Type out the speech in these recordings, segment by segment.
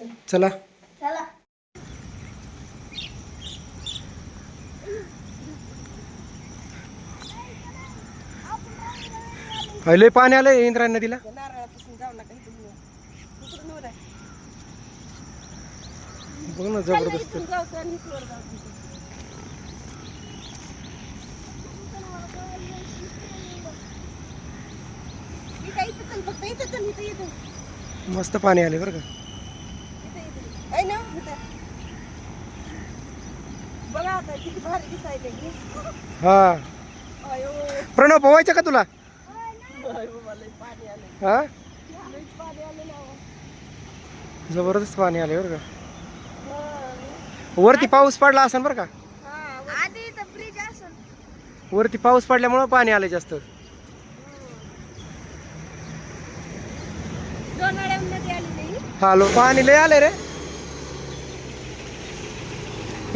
चला. चला. लय पाणी आलंय इंद्रायणी नदीला. बघ ना जबरदस्त. मस्त पाणी आले बरं का इथं- इथं. आहे ना? इथं. बघा आता किती भारी दिसायले की. हा. अयो. प्रणव पोवायचं का तुला? अय पाणी. हा? पाणी. जबरदस्त पाणी आले बरं का. हा. वरती पाऊस पडला असेल बरं का? हा, आधी असेल वरती पाऊस पडल्यामुळं पाणी आले जास्त. दोन मध्ये आली नाही? हा लो पाणी लय आले रे.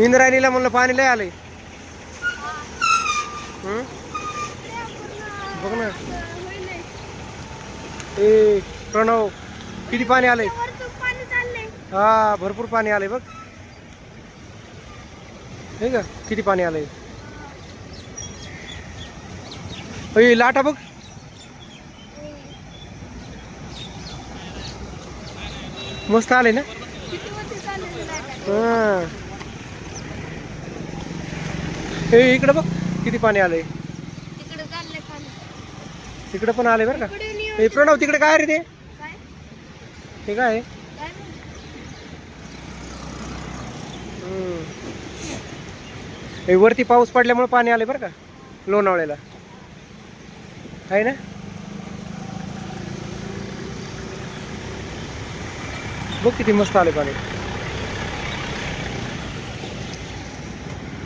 इंद्रायणीला म्हणलं पाणी लय आलंय? बघ ना. ए प्रणव किती पाणी आलंय? हा भरपूर पाणी आलंय बघ. हे का किती पाणी आलंय? ए लाटा बघ. मस्त आले ना? आहे हा इकडं बघ किती पाणी आलंय. तिकडे पाणी. आले बरं का? ए प्रणव तिकडे काय रे ते? काय? हे. हे वरती पाऊस पडल्यामुळे पाणी आले बरं का लोणावळ्याला. आहे ना? बघ किती मस्त आले पाणी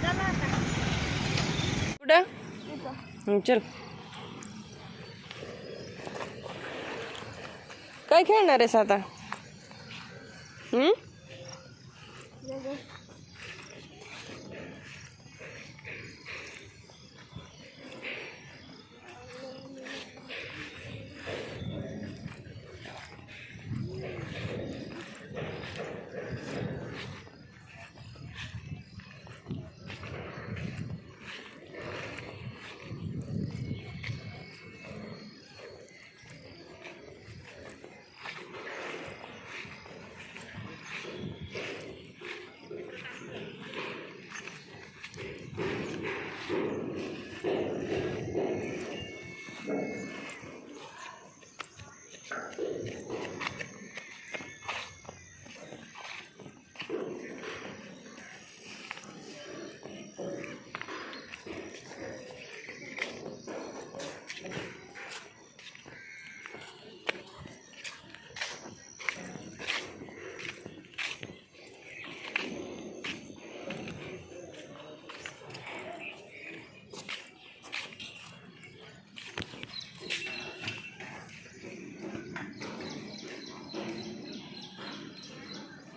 चला आता कुठं? चल. काय खेळणार आहेस आता?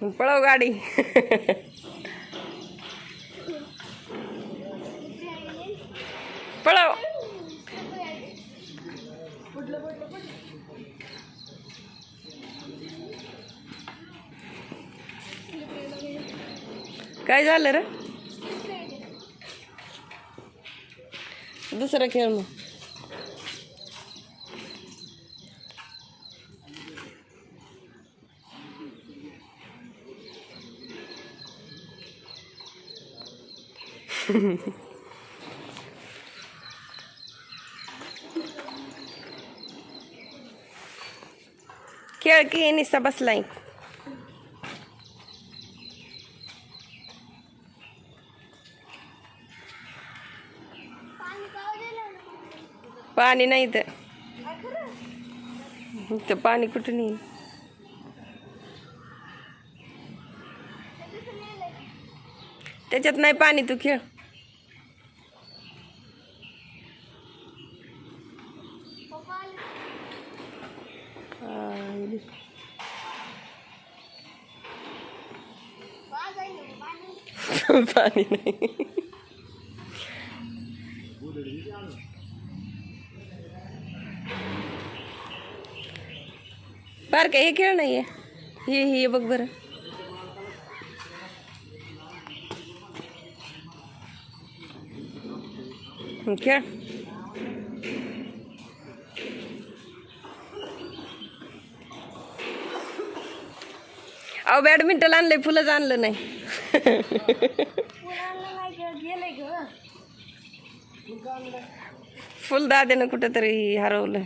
पळव गाडी. पळव. काय झालं रे? दुसरं खेळ मग. खेळ की निसा बसलाय पाणी नाही तर तर पाणी कुठून येईल त्याच्यात नाही पाणी तू खेळ. और पानी नहीं। ये खेल नहीं है। ये ही ये बकबर है। क्या अहो बॅडमिंटन आणलंय फुलंच आणलं नाही. फुल दाद्यानं कुठं तरी हरवलं.